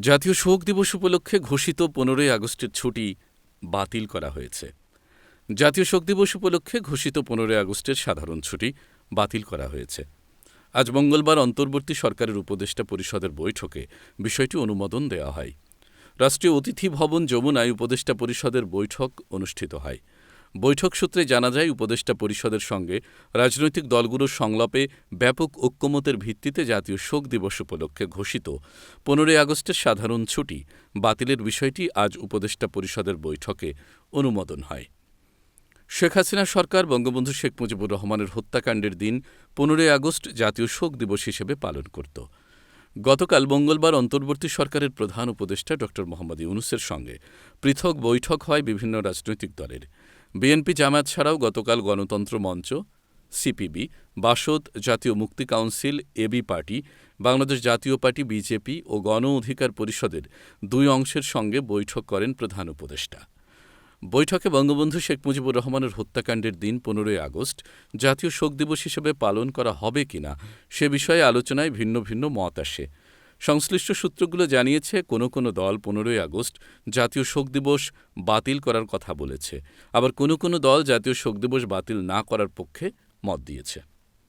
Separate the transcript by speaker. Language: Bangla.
Speaker 1: জাতীয় শোক দিবস উপলক্ষে ঘোষিত পনেরোই আগস্টের ছুটি বাতিল করা হয়েছে। জাতীয় শোক দিবস উপলক্ষে ঘোষিত পনেরোই আগস্টের সাধারণ ছুটি বাতিল করা হয়েছে। আজ মঙ্গলবার অন্তর্বর্তী সরকারের উপদেষ্টা পরিষদের বৈঠকে বিষয়টি অনুমোদন দেওয়া হয়। রাষ্ট্রীয় অতিথি ভবন যমুনায় উপদেষ্টা পরিষদের বৈঠক অনুষ্ঠিত হয়। বৈঠক সূত্রে জানা যায়, উপদেষ্টা পরিষদের সঙ্গে রাজনৈতিক দলগুলোর সংলাপে ব্যাপক ঐক্যমতের ভিত্তিতে জাতীয় শোক দিবস উপলক্ষে ঘোষিত। পনেরোই আগস্টের সাধারণ ছুটি। বাতিলের বিষয়টি আজ উপদেষ্টা পরিষদের বৈঠকে অনুমোদন হয়। শেখ হাসিনা সরকার, বঙ্গবন্ধু শেখ মুজিবুর রহমানের হত্যাকাণ্ডের দিন পনেরোই আগস্ট জাতীয় শোক দিবস হিসেবে পালন করত। গতকাল মঙ্গলবার অন্তর্বর্তী সরকারের প্রধান উপদেষ্টা ড মোহাম্মদ ইউনুসের সঙ্গে পৃথক বৈঠক হয় বিভিন্ন রাজনৈতিক দলের। বিএনপি জামায়াত ছাড়াও গতকাল গণতন্ত্র মঞ্চ, সিপিবি, বাসদ জাতীয় মুক্তি কাউন্সিল, এবি পার্টি, বাংলাদেশ জাতীয় পার্টি, বিজেপি ও গণ অধিকার পরিষদের দুই অংশের সঙ্গে বৈঠক করেন প্রধান উপদেষ্টা। বৈঠকে বঙ্গবন্ধু শেখ মুজিবুর রহমানের হত্যাকাণ্ডের দিন পনেরোই আগস্ট জাতীয় শোক দিবস হিসেবে পালন করা হবে কিনা সে বিষয়ে আলোচনায় ভিন্ন ভিন্ন মত আসে। সংশ্লিষ্ট সূত্রগুলো জানিয়েছে, কোনো কোনো দল পনেরোই আগস্ট জাতীয় শোক দিবস বাতিল করার কথা বলেছে। আবার কোনো কোনো দল জাতীয় শোক দিবস বাতিল না করার পক্ষে মত দিয়েছে।